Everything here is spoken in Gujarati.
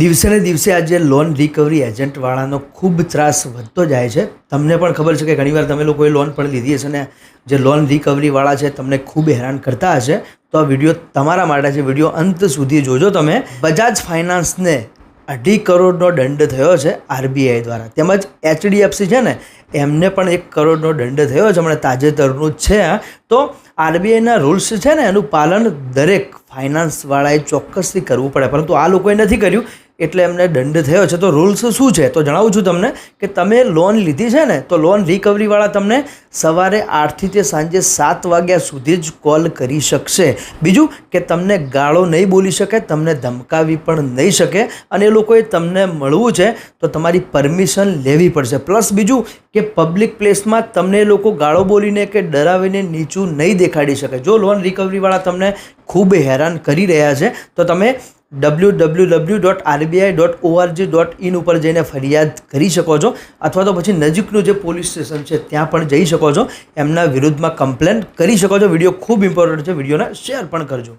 દિવસે ને દિવસે આજે લોન રિકવરી એજન્ટવાળાનો ખૂબ ત્રાસ વધતો જાય છે. તમને પણ ખબર છે કે ઘણીવાર તમે લોકોએ લોન પણ લીધી હશે ને જે લોન રિકવરીવાળા છે તમને ખૂબ હેરાન કરતા હશે. તો આ વીડિયો તમારા માટે છે. વીડિયો અંત સુધી જોજો તમે. બજાજ ફાઇનાન્સને અઢી કરોડનો દંડ થયો છે આરબીઆઈ દ્વારા. તેમજ એચડીએફસી છે ને, એમને પણ એક કરોડનો દંડ થયો છે. હમણાં તાજેતરનું જ છે તો આરબીઆઈના રૂલ્સ છે ને, એનું પાલન દરેક ફાઇનાન્સવાળાએ ચોક્કસથી કરવું પડે. પરંતુ આ લોકોએ નથી કર્યું. એટલે એમને દંડ થયો છે. તો રૂલ્સ શું છે? તો જણાવું છું તમને કે તમે લોન લીધી છે ને, તો લોન રિકવરીવાળા તમને સવારે આઠથી તે સાંજે સાત વાગ્યા સુધી જ કોલ કરી શકશે. બીજું કે તમને ગાળો નહીં બોલી શકે, તમને ધમકાવી પણ નહીં શકે અને એ લોકોએ તમને મળવું છે, તો તમારી પરમિશન લેવી પડશે. પ્લસ બીજું કે પબ્લિક પ્લેસમાં તમને એ લોકો ગાળો બોલીને કે ડરાવીને નીચું નહીં દેખાડી શકે. જો લોન રિકવરીવાળા તમને ખૂબ હેરાન કરી રહ્યા છે, તો તમે W W W dot RBI dot ORG dot in ઉપર જઈને ફરિયાદ કરી શકો છો અથવા તો પછી નજીકનું જે પોલીસ સ્ટેશન છે ત્યાં પણ જઈ શકો છો. એમના વિરુદ્ધમાં કમ્પ્લેન કરી શકો છો. વીડિયો ખૂબ ઇમ્પોર્ટન્ટ છે. વિડીયોને શેર પણ કરજો.